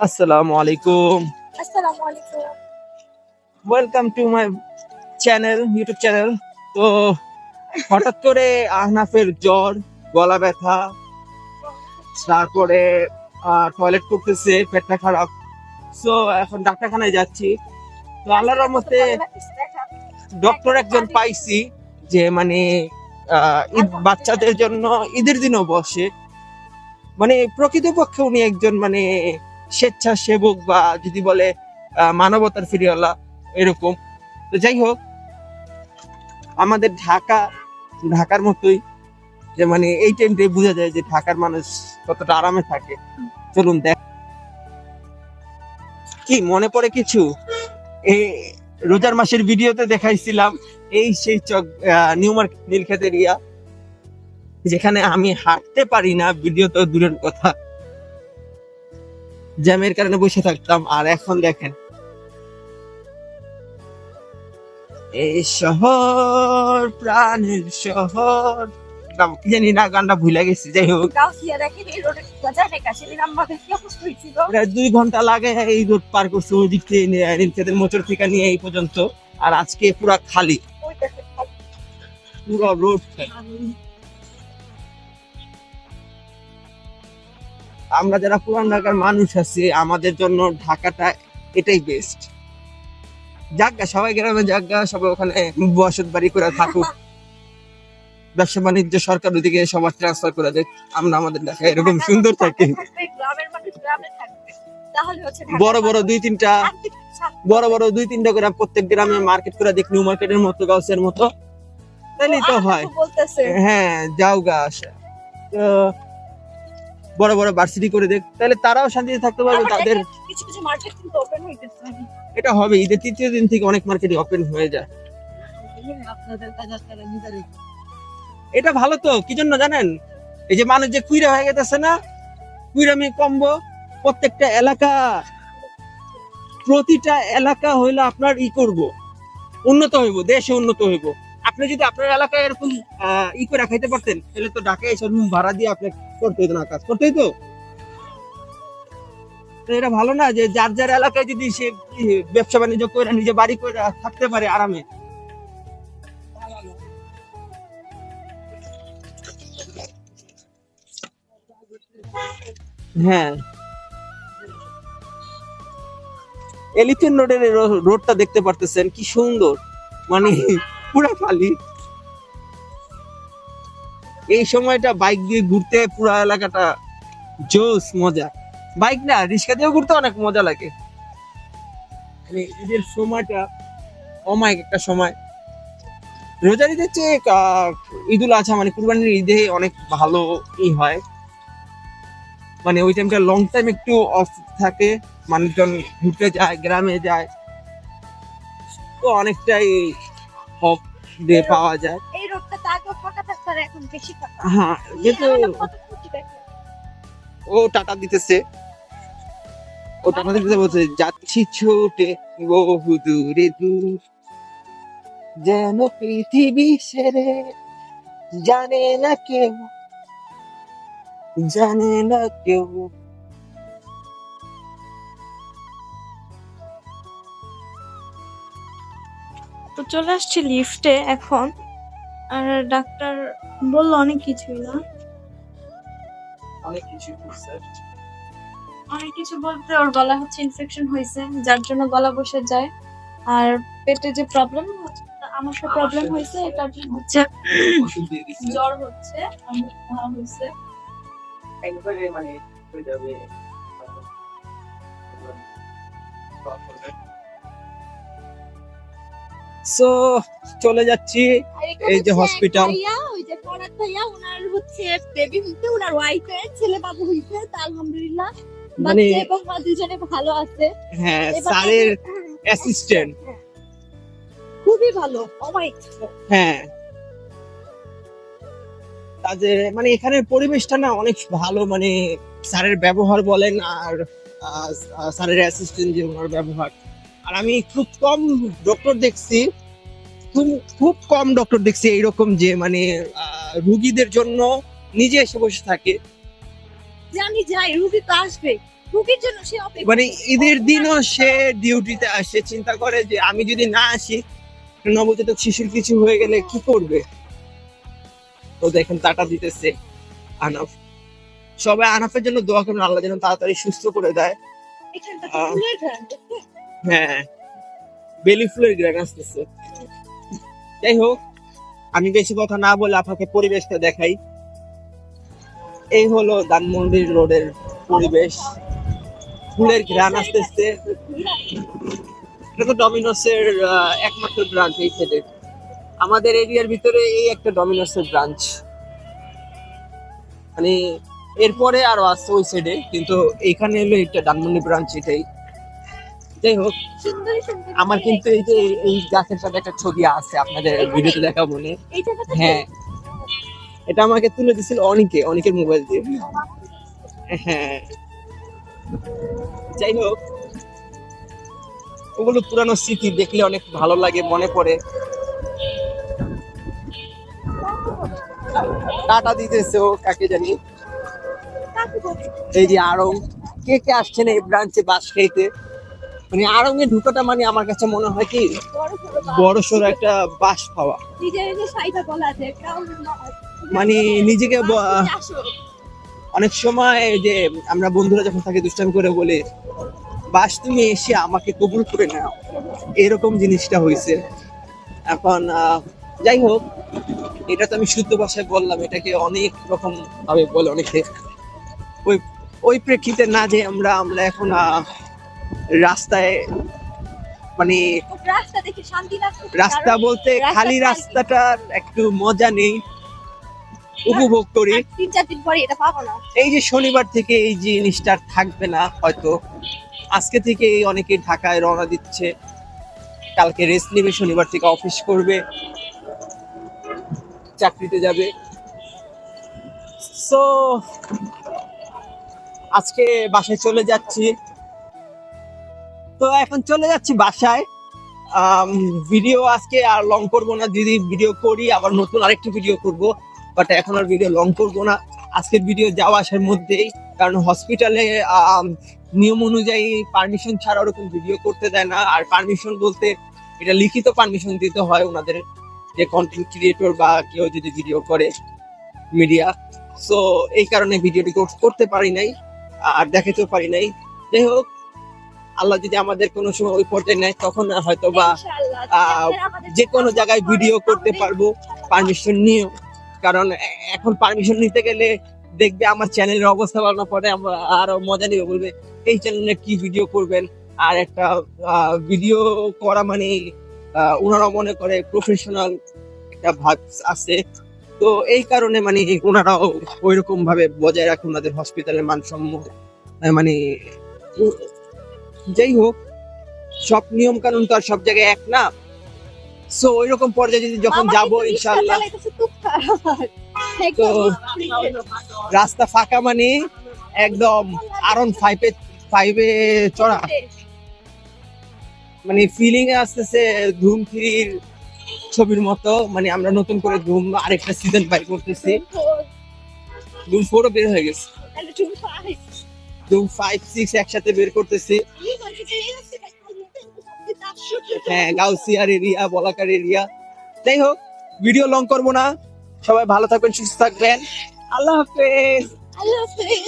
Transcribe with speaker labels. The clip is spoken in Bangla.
Speaker 1: আসসালামু আলাইকুম।
Speaker 2: আসসালামু আলাইকুম।
Speaker 1: Welcome to my channel YouTube channel তো হঠাৎ করে আহনাফের জ্বর গলা ব্যথা তারপরে টয়লেট করতেছে পেটটা খারাপ। সো এখন ডাক্তারখানায় যাচ্ছি। তো আল্লাহর রহমতে ডক্টর একজন পাইছি যে মানে আহ, ঈদ বাচ্চাদের জন্য ঈদের দিনও বসে। মানে প্রকৃতপক্ষে উনি একজন মানে স্বেচ্ছাসেবক বা যদি বলে মানবতার ফিরিওয়ালা, এরকম। তো যাই হোক, আমাদের ঢাকা, ঢাকার মতোই যে মানে এই টাইমটাই বোঝা যায় যে ঢাকার মানুষ কতটা আরামে থাকে। চলুন দেখ কি মনে পড়ে কিছু? এই রোজার মাসের ভিডিওতে দেখাইছিলাম, এই সেই চক নিউ মার্কেট নীলক্ষেত এরিয়া যেখানে আমি হাঁটতে পারি না ভিডিও তো দূরের কথা। জ্যামের কারণে বসে থাকতাম আর এখন দেখেন। এই শহর প্রাণের শহর। নাম কি জানি না গানটা ভুলে গেছি যাই হোক। প্রায় দুই ঘণ্টা লাগে এই রোড পার করছে ওই দিক থেকে নীলক্ষেতের থেকে নিয়ে এই পর্যন্ত। আর আজকে পুরা খালি। পুরো রোড আমরা যারা পুরান ঢাকার মানুষ আছি আমাদের জন্য ঢাকাটা এটাই বেস্ট যাজ্ঞা সবাই গ্রামে যাজ্ঞা সবাই ওখানে বসত বাড়ি করে থাকুক। ব্যবসা বাণিজ্য সরকার ওদিকে সবার ট্রান্সফার করে দেয় আমরা আমাদের ঢাকা এরকম সুন্দর থাকি। বড় বড় দুই তিনটা বড় বড় দুই তিনটা করে প্রত্যেক গ্রামে মার্কেট করে দেখ নিউ মার্কেটের মতো গাউসের মতো। তাইলেই তো হয়। হ্যাঁ যাও গা আসা। তো বড় বড় ভার্সিটি করে দেখ। তাহলে তারাও শান্তিতে থাকতে পারবে তাদের
Speaker 2: কিছু কিছু মার্কেট কিন্তু ওপেন হইতেছে
Speaker 1: এটা হবে ঈদের তৃতীয় দিন থেকে অনেক মার্কেট ওপেন হয়ে যায়।
Speaker 2: নিজেরই
Speaker 1: এটা ভালো তো কি জন্য জানেন? এই যে মানুষ যে কুইরা হয়ে গেছে না কুইরামি কমবো প্রত্যেকটা এলাকা প্রতিটা এলাকা হইলে আপনার ই করব উন্নত হইব দেশে উন্নত হইব। আপনি যদি আপনার এলাকায় এরকম ই করে খাইতে পারতেন, তাহলে তো ঢাকায় এসে রুম ভাড়া দিয়ে আপনি করতে হইতো না কাজ। করতে হইতো তো এটা ভালো না যে যার যার এলাকায় যদি সে ব্যবসা বাণিজ্য করে, নিজে বাড়ি করে থাকতে পারে আরামে। হ্যাঁ। এলিফেন্ট রোডের রোডটা দেখতে পারতেছেন, কি সুন্দর। মানে পুরা খালি এই সময়টা বাইক দিয়ে ঘুরতে পুরা এলাকাটা জোস মজা। বাইক না, রিক্সা দিয়েও ঘুরতে অনেক মজা লাগে। মানে ঈদের সময়টা অমায়িক একটা সময়। রোজার ঈদের চেয়ে ঈদুল আজহা মানে কুরবানির ঈদে অনেক ভালো ই হয়। মানে ওই টাইমটা লং টাইম একটু অফ থাকে, মানুষজন ঘুরতে যায়, গ্রামে যায়। তো অনেকটাই অফ ডে পাওয়া যায়।
Speaker 2: এই রোডটা তো আগে ফাঁকা থাকতো এখন বেশি ফাঁকা।
Speaker 1: হ্যাঁ কিন্তু। ও টাটা দিতেছে। ও টাটা দিতেছে বলছে যাচ্ছি ছোটে বহু দূরে দূর। যেন পৃথিবী সেরে জানে না কেউ জানে না কেউ
Speaker 3: চলে আসছি লিফটে এখন। আর ডাক্তার বলল অনেক কিছুই না।
Speaker 1: অনেক কিছু
Speaker 3: অনেক কিছু বলতে ওর গলা হচ্ছে ইনফেকশন হয়েছে যার জন্য গলা বসে যায়। আর পেটে যে প্রবলেম আমার তো প্রবলেম হয়েছে জন্য হচ্ছে
Speaker 1: ওষুধ দিয়ে দিচ্ছে।
Speaker 3: জ্বর হচ্ছে আমার হয়েছে।
Speaker 1: একবারে মানে হয়ে যাবে। সো চলে যাচ্ছি। এই যে হসপিটাল
Speaker 2: ভাইয়া, ওই যে ফরাদ ভাইয়া, ওনার হচ্ছে বেবি হইছে, ওনার ওয়াইফের ছেলে বাবু হইছে, আলহামদুলিল্লাহ।
Speaker 1: মানে
Speaker 2: বাচ্চা এবং মা দুজনে ভালো আছে।
Speaker 1: হ্যাঁ স্যারের অ্যাসিস্ট্যান্ট
Speaker 2: খুবই ভালো
Speaker 1: হ্যাঁ। তাদের মানে এখানের পরিবেশটা না অনেক ভালো মানে স্যারের ব্যবহার বলেন আর স্যারের অ্যাসিস্ট্যান্ট যে ওনার ব্যবহার। আর আমি খুব কম ডক্টর দেখছি খুব খুব কম ডক্টর দেখছি এইরকম যে মানে রুগীদের জন্য নিজে এসে বসে থাকে।
Speaker 2: যে আমি যাই রুগী তো আসবে। রুগীর জন্য সে
Speaker 1: মানে ঈদের দিনও সে ডিউটিতে আসে চিন্তা করে যে আমি যদি না আসি নবজাতক শিশুর কিছু হয়ে গেলে কি করবে? তো দেখেন টাটা দিতেছে আনাফ। সবাই আনাফের জন্য দোয়া করুন আল্লাহ যেন তাড়াতাড়ি সুস্থ করে দেয়।
Speaker 2: দেখো?
Speaker 1: হ্যাঁ। বেলি ফুলের গ্রান আসতেছে। যাই হোক আমি বেশি কথা না বলে আপনাকে পরিবেশটা দেখাই। এই হলো ধানমন্ডি রোডের পরিবেশ। ফুলের ঘ্রাণ আসতেছে। এটা তো ডমিনোসের একমাত্র ব্রাঞ্চ এই সাইডে আমাদের এরিয়ার ভিতরে এই একটা ডমিনোসের ব্রাঞ্চ। মানে এরপরে আরও আসছে ওই সাইডে কিন্তু এখানে এলো একটা ডানমন্ডি ব্রাঞ্চ এটাই। যাই হোক আমার কিন্তু এই যে এই গাছের সাথে একটা ছবি আছে আপনাদের ভিডিওতে দেখাবো মনে হ্যাঁ। এটা আমাকে তুলে দিছিল অনেকে অনেকের মোবাইল দিয়ে। হ্যাঁ। যাই হোক ওগুলো পুরানো স্মৃতি দেখলে অনেক ভালো লাগে মনে পড়ে। টাটা দিতেছে ও কাকে জানি। এই যে আরং কে কে আসছেন এই ব্রাঞ্চে বাস খাইতে মানে আরং এ ঢুকাটা মানে আমার কাছে মনে হয় কি
Speaker 2: বড়
Speaker 1: সড়ো একটা বাস পাওয়া। মানে নিজেকে অনেক সময় যে আমরা বন্ধুরা যখন থাকি দুষ্টামি করে বলে বাস তুমি এসে আমাকে কবুল করে নাও। এরকম জিনিসটা হয়েছে এখন যাই হোক এটা তো আমি শুদ্ধ ভাষায় বললাম এটাকে অনেক রকম ভাবে বলে অনেকে। ওই ওই প্রেক্ষিতে না যে আমরা আমরা এখন রাস্তায় মানে
Speaker 2: রাস্তা
Speaker 1: বলতে খালি। রাস্তাটার একটু মজা নেই। উপভোগ করি।
Speaker 2: তিন চার দিন পরে এটা পাবো না।
Speaker 1: এই যে শনিবার থেকে এই জিনিসটা থাকবে না হয়তো। আজকে থেকে অনেকে ঢাকায় রওনা দিচ্ছে। কালকে রেস্ট নেবে শনিবার থেকে অফিস করবে। চাকরিতে যাবে। সো আজকে বাসায় চলে যাচ্ছি। তো এখন চলে যাচ্ছি বাসায়। ভিডিও আজকে আর লং করব না। যদি ভিডিও করি, আবার নতুন আরেকটি ভিডিও করব। বাট এখন আর ভিডিও লং করব না। আজকের ভিডিও যাওয়া আসার মধ্যেই। কারণ হসপিটালে নিয়ম অনুযায়ী পারমিশন ছাড়া ওরকম ভিডিও করতে দেয় না। আর পারমিশন বলতে এটা লিখিত পারমিশন দিতে হয় ওনাদের যে কন্টেন্ট ক্রিয়েটর বা কেউ যদি ভিডিও করে মিডিয়া সো এই কারণে ভিডিওটি কর- করতে পারি নাই। আর দেখাতেও পারি নাই। যাই হোক আল্লাহ যদি আমাদের কোনো সময় ওই পর্যায়ে নেয় তখন হয়তো বা যে কোনো জায়গায় ভিডিও করতে পারব পারমিশন নিয়েও কারণ এখন পারমিশন নিতে গেলে দেখবে আমার চ্যানেলের অবস্থা ভালো না পরে আমরা আরও মজা নিবে। বলবে এই চ্যানেলে কি ভিডিও করবেন? আর একটা ভিডিও করা মানে ওনারা মনে করে প্রফেশনাল একটা ভাগ আছে। তো এই কারণে মানে ওনারাও ওইরকম ভাবে বজায় রাখে ওনাদের হসপিটালের মানসম্য আহ, মানে যাই হোক সব নিয়ম কানুন তো আর সব জায়গায় এক না? সো ওইরকম পর্যায়ে যদি যখন যাব ইনশাআল্লাহ। তো রাস্তা ফাঁকা মানে একদম আরন ফাইভে ফাইভে চড়া। মানে ফিলিং এ আসতেছে ধুম থ্রির ছবির মতো মানে আমরা নতুন করে ধুম আরেকটা সিজন বাই করতেছি। ধুম ফোরও বের হয়ে গেছে। ধুম ফাইভ সিক্স একসাথে বের করতেছি। হ্যাঁ গাউসিয়ার এরিয়া, বলাকার এরিয়া। যাই হোক ভিডিও লং করব না। সবাই ভালো থাকবেন, সুস্থ থাকবেন। আল্লাহ হাফেজ।
Speaker 2: আল্লাহ হাফেজ।